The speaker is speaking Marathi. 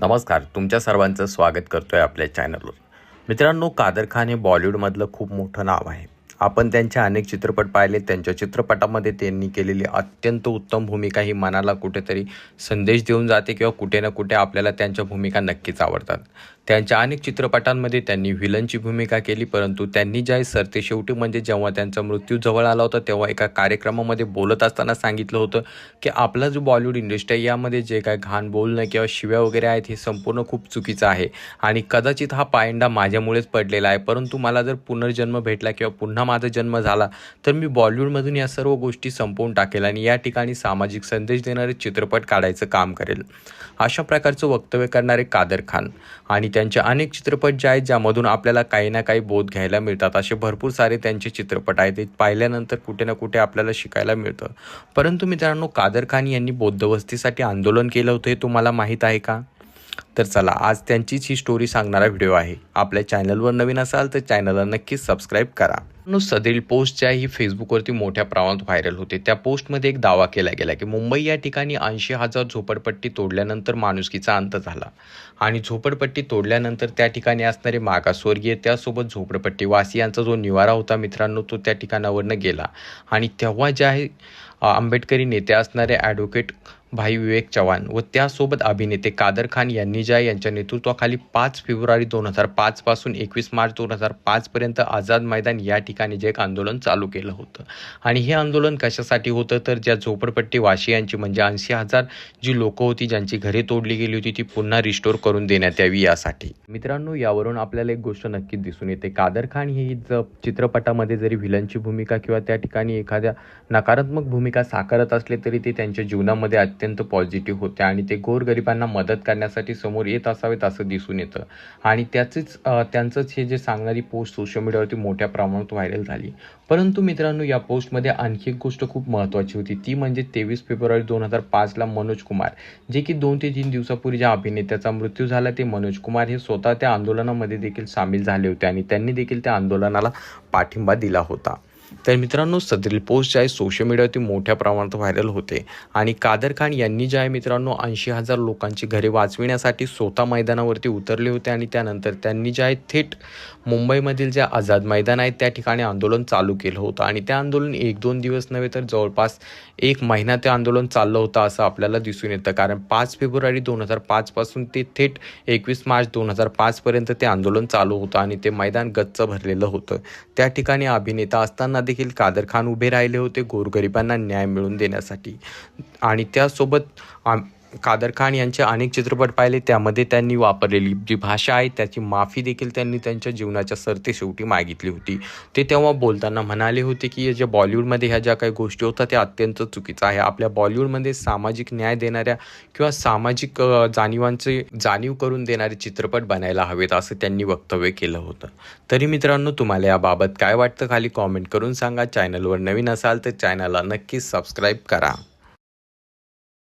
नमस्कार तुमच्या सर्वांचं स्वागत करतो आहे आपल्या चॅनलवर मित्रांनो कादर खान हे बॉलिवूडमधलं खूप मोठं नाव आहे. आपण त्यांचे अनेक चित्रपट पाहिले त्यांच्या चित्रपटामध्ये त्यांनी केलेली अत्यंत उत्तम भूमिका ही मनाला कुठेतरी संदेश देऊन जाते किंवा कुठे ना कुठे आपल्याला त्यांच्या भूमिका नक्कीच आवडतात. त्यांच्या अनेक चित्रपटांमध्ये त्यांनी व्हिलनची भूमिका केली परंतु त्यांनी ज्या सरते शेवटी म्हणजे जेव्हा त्यांचा मृत्यू जवळ आला होता तेव्हा एका कार्यक्रमामध्ये बोलत असताना सांगितलं होतं की आपला जो बॉलिवूड इंडस्ट्री आहे यामध्ये जे काय घाण बोलणं किंवा शिव्या वगैरे आहेत हे संपूर्ण खूप चुकीचं आहे. आणि कदाचित हा पायंडा माझ्यामुळेच पडलेला आहे. परंतु मला जर पुनर्जन्म भेटला किंवा पुन्हा माझा जन्म झाला तर मी बॉलिवूडमधून या सर्व गोष्टी संपवून टाकेल आणि या ठिकाणी सामाजिक संदेश देणारे चित्रपट काढायचं काम करेल. अशा प्रकारचं वक्तव्य करणारे कादर खान. आणि त्यांचे अनेक चित्रपट जे आहेत ज्यामधून आपल्याला काही ना काही बोध घ्यायला मिळतात. असे भरपूर सारे त्यांचे चित्रपट आहेत. ते पाहिल्यानंतर कुठे ना कुठे आपल्याला शिकायला मिळतं. परंतु मित्रांनो कादर खान यांनी बौद्धवस्तीसाठी आंदोलन केलं होतं हे तुम्हाला माहीत आहे का? तर चला आज त्यांचीच ही स्टोरी सांगणारा व्हिडिओ आहे. आपल्या चॅनलवर नवीन असाल तर चॅनलला नक्कीच सबस्क्राईब करा. नो सदरील पोस्ट ज्या ही फेसबुकवरती मोठ्या प्रमाणात व्हायरल होते. त्या पोस्टमध्ये एक दावा केला गेला की मुंबई या ठिकाणी ऐंशी हजार झोपडपट्टी तोडल्यानंतर माणुसकीचा अंत झाला. आणि झोपडपट्टी तोडल्यानंतर त्या ठिकाणी असणारे मागासवर्गीय त्यासोबत झोपडपट्टी वासियांचा जो निवारा होता मित्रांनो तो त्या ठिकाणावरनं गेला. आणि तेव्हा जे आहे आंबेडकरी नेते असणारे ॲडव्होकेट भाई विवेक चव्हाण व त्यासोबत अभिनेते कादर खान यांनी ज्या यांच्या नेतृत्वाखाली पाच फेब्रुवारी दोन हजार पाचपासून एकवीस मार्च दोन हजार पाचपर्यंत आझाद मैदान या ठिकाणी जे एक आंदोलन चालू केलं होतं. आणि हे आंदोलन कशासाठी होतं? तर ज्या झोपडपट्टी वाशियांची म्हणजे ऐंशी हजार जी लोकं होती ज्यांची घरे तोडली गेली होती ती पुन्हा रिस्टोर करून देण्यात यावी यासाठी. मित्रांनो यावरून आपल्याला एक गोष्ट नक्कीच दिसून येते. कादर खान ही ज चित्रपटामध्ये जरी व्हिलनची भूमिका किंवा त्या ठिकाणी एखाद्या नकारात्मक भूमिका साकारत असले तरी ते त्यांच्या जीवनामध्ये अत्यंत पॉझिटिव्ह होते आणि ते गोरगरिबांना मदत करण्यासाठी समोर येत असावेत असं दिसून येतं. आणि त्याचेच त्यांचंच हे जे सांगणारी पोस्ट सोशल मीडियावरती मोठ्या प्रमाणात व्हायरल झाली. परंतु मित्रांनो या पोस्टमध्ये आणखी एक गोष्ट खूप महत्त्वाची होती. ती म्हणजे तेवीस फेब्रुवारी दोन हजार पाचला मनोज कुमार जे की दोन ते तीन दिवसापूर्वी ज्या अभिनेत्याचा मृत्यू झाला ते मनोज कुमार हे स्वतः त्या आंदोलनामध्ये देखील सामील झाले होते आणि त्यांनी देखील त्या आंदोलनाला पाठिंबा दिला होता. तर मित्रांनो सदरील पोस्ट जे आहे सोशल मीडियावरती मोठ्या प्रमाणात व्हायरल होते. आणि कादर खान यांनी जे आहे मित्रांनो ऐंशी हजार लोकांची घरे वाचविण्यासाठी स्वतः मैदानावरती उतरले होते आणि त्यानंतर त्यांनी जे आहे थेट मुंबईमधील जे आझाद मैदान आहे त्या ठिकाणी आंदोलन चालू केलं होतं. आणि ते आंदोलन एक दोन दिवस नव्हे तर जवळपास एक महिना ते आंदोलन चाललं होतं असं आपल्याला दिसून येतं. कारण पाच फेब्रुवारी दोन हजार पाचपासून ते थेट एकवीस मार्च दोन हजार पाचपर्यंत ते आंदोलन चालू होतं आणि ते मैदान गच्च भरलेलं होतं. त्या ठिकाणी अभिनेता असताना देखील कादर खान उभे राहिले होते गोरगरिबांना न्याय मिळवून देण्यासाठी. आणि त्यासोबत आम कादर खान यांचे अनेक चित्रपट पाहिले त्यामध्ये त्यांनी वापरलेली जी भाषा आहे त्याची माफी देखील त्यांनी त्यांच्या जीवनाच्या सरते शेवटी मागितली होती. ते तेव्हा बोलताना म्हणाले होते की जे बॉलिवूडमध्ये ह्या ज्या काही गोष्टी होतात त्या अत्यंत चुकीचं आहे. आपल्या बॉलिवूडमध्ये सामाजिक न्याय देणाऱ्या किंवा सामाजिक जाणीवांचे जाणीव करून देणारे चित्रपट बनायला हवेत असं त्यांनी वक्तव्य केलं होतं. तरी मित्रांनो तुम्हाला याबाबत काय वाटतं? खाली कॉमेंट करून सांगा. चॅनलवर नवीन असाल तर चॅनलला नक्कीच सबस्क्राईब करा.